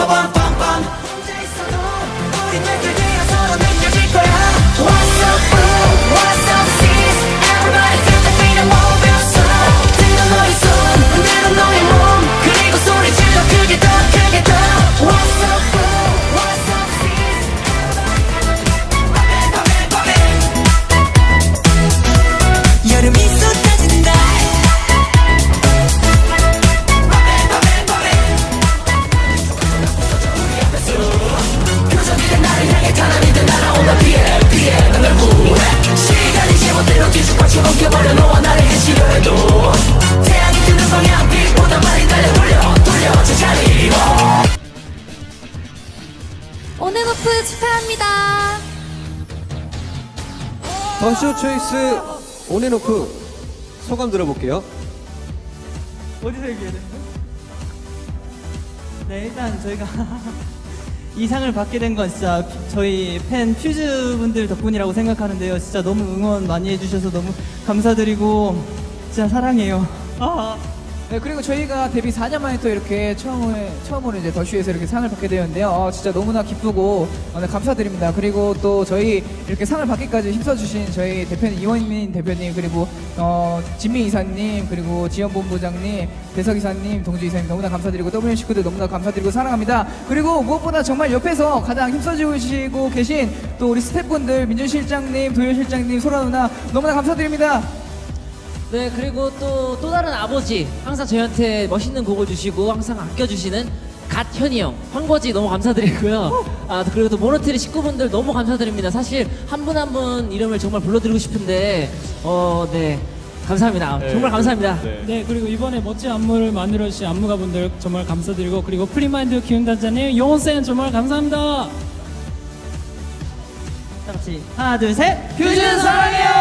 ba ba 온앤오프 축하합니다. 더쇼 초이스 온앤오프 소감 들어볼게요. 어디서 얘기해야 되는 거야? 네, 일단 저희가 이 상을 받게 된 건 진짜 저희 팬 퓨즈 분들 덕분이라고 생각하는데요. 진짜 너무 응원 많이 해주셔서 너무 감사드리고 진짜 사랑해요. 아, 네, 그리고 저희가 데뷔 4년 만에 또 이렇게 처음에, 처음으로 이제 더쇼에서 이렇게 상을 받게 되었는데요. 어, 진짜 너무나 기쁘고 어, 네, 감사드립니다. 그리고 또 저희 이렇게 상을 받기까지 힘써주신 저희 대표님 이원민 대표님 그리고 어, 진미 이사님 그리고 지원 본부장님 대석 이사님 동주 이사님 너무나 감사드리고 WN 식구들 너무나 감사드리고 사랑합니다. 그리고 무엇보다 정말 옆에서 가장 힘써주시고 계신 또 우리 스태프분들 민준 실장님, 도현 실장님, 소라 누나 너무나 감사드립니다. 네 그리고 또 또 다른 아버지 항상 저희한테 멋있는 곡을 주시고 항상 아껴주시는 갓현이 형 황거지 너무 감사드리고요. 아 그리고 또 모노트리 식구분들 너무 감사드립니다. 사실 한 분 한 분 이름을 정말 불러드리고 싶은데 어 네. 감사합니다. 정말 감사합니다. 네. 그리고 이번에 멋진 안무를 만들어 주신 안무가분들 정말 감사드리고 그리고 프리마인드 기획단장님 용호 쌤 정말 감사합니다. 다 같이. 하나 둘 셋, 퓨즈 사랑해요.